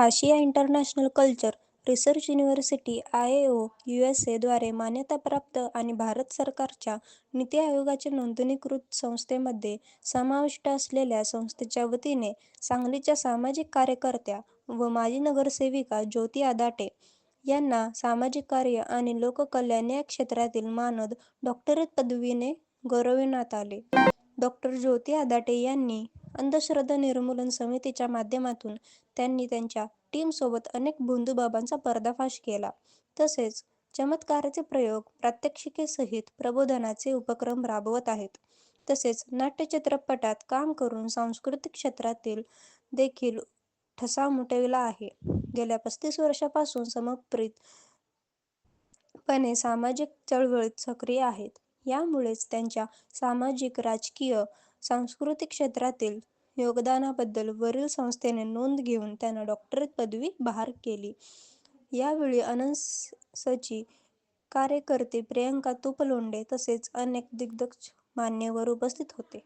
आशिया international culture research university U S एद्वारे मान्यताप्राप्त आणि भारत सरकारच्या नीती आयोगाच्या नोंदणीकृत संस्थेमध्ये समाविष्ट असलेल्या संस्थेच्या वतीने सांगलीच्या सामाजिक कार्यकर्त्या व माजी नगरसेविका ज्योती आदाटे यांना सामाजिक कार्य आणि लोककल्याण या क्षेत्रातील मानद डॉक्टरेट पदवीने गौरविण्यात आले. डॉक्टर ज्योती आदाटे यांनी अंधश्रद्धा निर्मूलन समितीच्या माध्यमातून त्यांनी त्यांच्या टीमसोबत अनेक भोंदूबाबांचा पर्दाफाश केला. तसेच चमत्काराचे प्रयोग, प्रात्यक्षिकेसहित प्रबोधनाचे उपक्रम राबवत आहेत. तसेच नाट्यचित्रपटात काम करून सांस्कृतिक क्षेत्रातील देखील ठसा उमटविला आहे. गेल्या पस्तीस वर्षापासून समर्पित पणे सामाजिक चळवळीत सक्रिय आहेत. यामुळेच त्यांच्या सामाजिक, राजकीय, सांस्कृतिक क्षेत्रातील योगदानाबद्दल वरील संस्थेने नोंद घेऊन त्यांना डॉक्टरेट पदवी बहाल केली. यावेळी अनसची कार्यकर्ते प्रियंका तुपलोंडे तसेच अनेक दिग्गज मान्यवर उपस्थित होते.